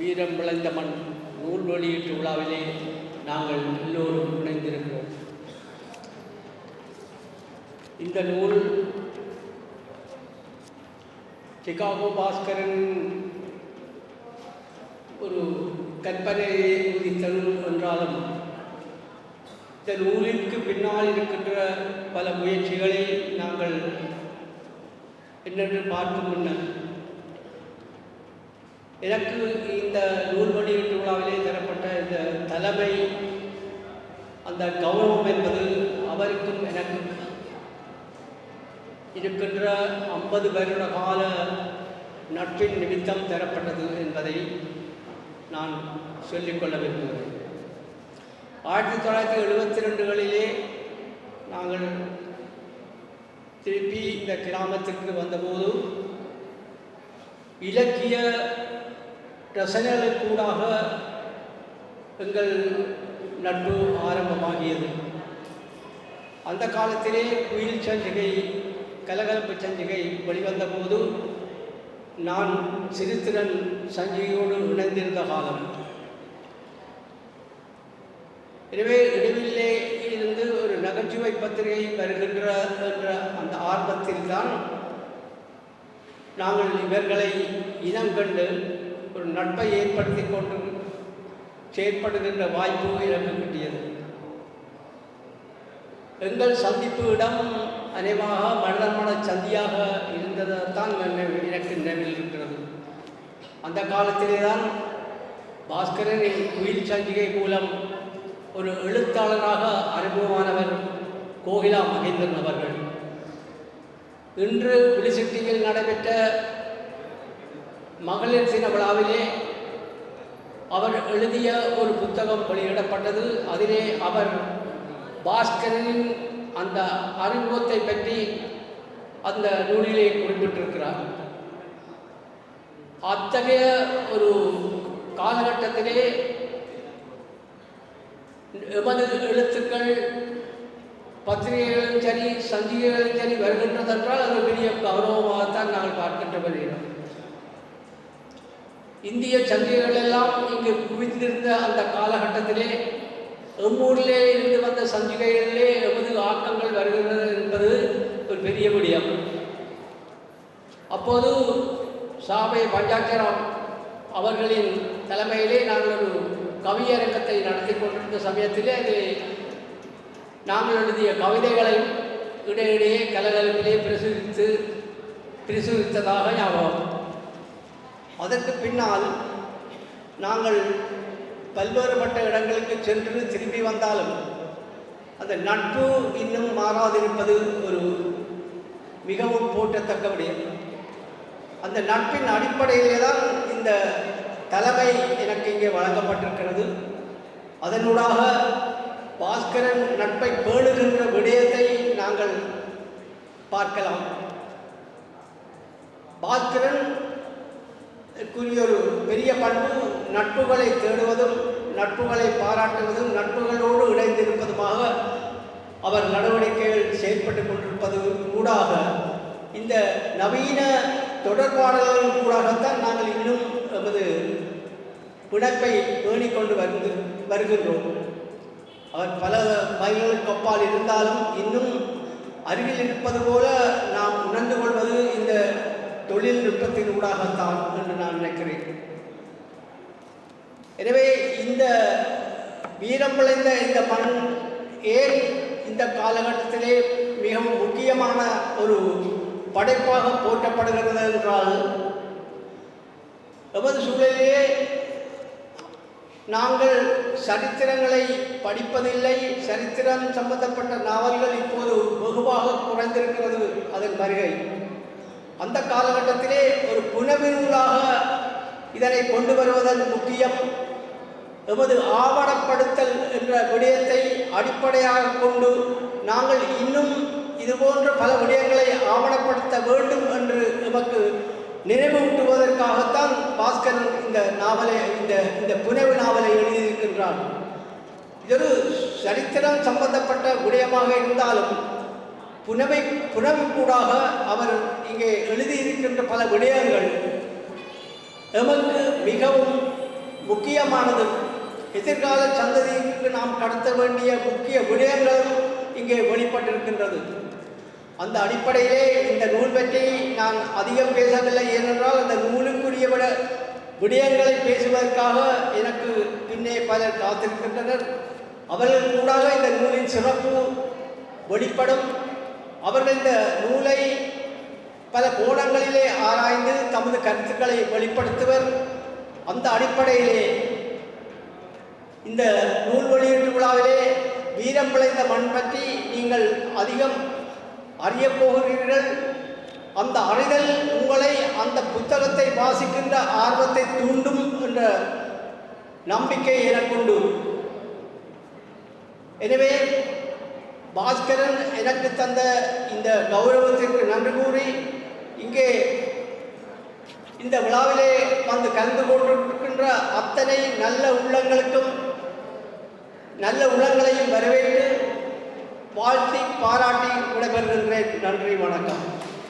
வீரம் விளைந்த மண் நூல் வெளியீட்டு விழாவிலே நாங்கள் எல்லோரும் இணைந்திருக்கிறோம். இந்த நூல் சிகாகோ பாஸ்கரன் ஒரு கற்பனையை உதித்த நூல் என்றாலும் இந்த நூலிற்கு பின்னால் இருக்கின்ற பல முயற்சிகளை நாங்கள் என்னென்று பார்க்கும் முன்னர் எனக்கு இந்த நூல் வெளியீட்டு விழாவிலே தரப்பட்ட இந்த தலைமை அந்த கௌரவம் என்பது அவருக்கும் எனக்கும். இருக்கின்ற ஐம்பது வருட கால நட்பின் நிமித்தம் தரப்பட்டது என்பதை நான் சொல்லிக்கொள்ள விரும்புகிறேன். ஆயிரத்தி தொள்ளாயிரத்தி எழுபத்தி ரெண்டுகளிலே நாங்கள் திருப்பி இந்த கிராமத்திற்கு வந்தபோது இலக்கிய ரசனைகளுக்கூடாக எங்கள் நட்பு ஆரம்பமாகியது. அந்த காலத்திலே குயில் சஞ்சிகை கலகலப்பு சஞ்சிகை வெளிவந்த போது நான் சிறுத்திரன் சஞ்சிகையோடு இணைந்திருந்த காலம். எனவே இடைவிலே இருந்து ஒரு நகைச்சுவை பத்திரிகை வருகின்ற என்ற அந்த ஆர்வத்தில்தான் நாங்கள் இவர்களை இனம் கண்டு ஒரு நட்பை ஏற்படுத்தி கொண்டு செயற்படுகின்ற வாய்ப்பு எனக்கு கிட்டியது. எங்கள் சந்திப்பு இடம் அநேகமாக மன்னர்மன சந்தியாக இருந்ததான் எனக்கு நினைவில் இருக்கிறது. அந்த காலத்திலே தான் பாஸ்கரனின் குயில் சஞ்சிகை மூலம் ஒரு எழுத்தாளராக அறிமுகமானவர் கோகிலா மகேந்திரன் அவர்கள். இன்று புலிசிட்டியில் நடைபெற்ற மகளிர் தின விழாவிலே அவர் எழுதிய ஒரு புத்தகம் வெளியிடப்பட்டது. அதிலே அவர் பாஸ்கரனின் அந்த அறிமுகத்தை பற்றி அந்த நூலிலே குறிப்பிட்டிருக்கிறார். அத்தகைய ஒரு காலகட்டத்திலே எமது எழுத்துக்கள் பத்திரிகைகளும் சரி சஞ்சிகைகளும் சரி வருகின்றதென்றால் அது பெரிய கௌரவமாகத்தான் நாங்கள் பார்க்கின்ற வருகிறோம் இந்திய சந்தைகள் எல்லாம் இங்கு குவித்திருந்த அந்த காலகட்டத்திலே எம்மூரிலே இருந்து வந்த சஞ்சிகைகளிலே எமது ஆக்கங்கள் வருகிறது என்பது ஒரு பெரிய விடயம். அப்போது சாபை பஞ்சாட்சரம் அவர்களின் தலைமையிலே நாங்கள் ஒரு கவியரங்கத்தை நடத்தி கொண்டிருந்த சமயத்திலே அது நாங்கள் எழுதிய கவிதைகளையும் இடையிடையே கலகலப்பிலே பிரசுரித்து பிரசுரித்ததாக ஞாபகம். அதற்கு பின்னால் நாங்கள் பல்வேறுபட்ட இடங்களுக்கு சென்று திரும்பி வந்தாலும் அந்த நட்பு இன்னும் மாறாதிருப்பது ஒரு மிகவும் போற்றத்தக்க விடயம் அந்த நட்பின் அடிப்படையிலே தான் இந்த தலைமை எனக்கு இங்கே வழங்கப்பட்டிருக்கிறது. அதனூடாக பாஸ்கரன் நட்பை பேணுகின்ற விடயத்தை நாங்கள் பார்க்கலாம். பாஸ்கரன் ஒரு பெரிய பண்பு நட்புகளை தேடுவதும் நட்புகளை பாராட்டுவதும் நட்புகளோடு இணைந்திருப்பதுமாக அவர் நடவடிக்கைகள் செயல்பட்டு கொண்டிருப்பது கூடாக இந்த நவீன தொடர்பாடல்கள் கூடாகத்தான் நாங்கள் இன்னும் நமது பிணைப்பை பேணிக்கொண்டு வந்து வருகின்றோம். அவர் பல மைல்களுக்கு அப்பால் இருந்தாலும் இன்னும் அருகில் இருப்பது போல நாம் உணர்ந்து கொள்வது இந்த தொழில்நுட்பத்தின் ஊடாகத்தான் என்று நான் நினைக்கிறேன். எனவே இந்த வீரம் விளைந்த இந்த மண் ஏன் இந்த காலகட்டத்திலே மிகவும் முக்கியமான ஒரு படைப்பாக போற்றப்படுகிறது என்றால் எமது சூழலிலே நாங்கள் சரித்திரங்களை படிப்பதில்லை. சரித்திரம் சம்பந்தப்பட்ட நாவல்கள் இப்போது வெகுவாக குறைந்திருக்கிறது அதன் வருகை. அந்த காலகட்டத்திலே ஒரு புனவினூலாக இதனை கொண்டு வருவதன் முக்கியம் எமது ஆவணப்படுத்தல் என்ற விடயத்தை அடிப்படையாக கொண்டு நாங்கள் இன்னும் இதுபோன்ற பல விடயங்களை ஆவணப்படுத்த வேண்டும் என்று எமக்கு நினைவூட்டுவதற்காகத்தான் பாஸ்கரன் இந்த நாவலை இந்த இந்த புனைவு நாவலை எழுதியிருக்கின்றார். இதொரு சரித்திரம் சம்பந்தப்பட்ட விடயமாக இருந்தாலும் புனவை புனவுக்கூடாக அவர் இங்கே எழுதியிருக்கின்ற பல விடயங்கள் எமக்கு மிகவும் முக்கியமானது. எதிர்கால சந்ததிக்கு நாம் கடத்த வேண்டிய முக்கிய விடயங்களும் இங்கே வெளிப்பட்டிருக்கின்றது. அந்த அடிப்படையிலே இந்த நூல் பற்றி நான் அதிகம் பேசவில்லை ஏனென்றால் அந்த நூலுக்குரிய விட விடயங்களை பேசுவதற்காக எனக்கு பின்னே பலர் காத்திருக்கின்றனர். அவர்கள் கூடாக இந்த நூலின் சிறப்பு வெளிப்படும். அவர்கள் இந்த நூலை பல கோணங்களிலே ஆராய்ந்து தமது கருத்துக்களை வெளிப்படுத்துவர். அந்த அடிப்படையிலே இந்த நூல் வெளியீட்டு விழாவிலே வீரம் விளைந்த மண் பற்றி நீங்கள் அதிகம் அறிய போகிறீர்கள் அந்த அறிதல் உங்களை அந்த புத்தகத்தை வாசிக்கின்ற ஆர்வத்தை தூண்டும் என்ற நம்பிக்கை எனக்குண்டு. எனவே பாஸ்கரன் எனக்கு தந்த இந்த கௌரவத்திற்கு நன்றி கூறி இங்கே இந்த விழாவிலே வந்து கலந்து கொண்டிருக்கின்ற அத்தனை நல்ல உள்ளங்களுக்கும் நல்ல உள்ளங்களையும் வரவேற்று வாழ்த்தி பாராட்டி விடைபெறுகின்றேன் நன்றி வணக்கம்.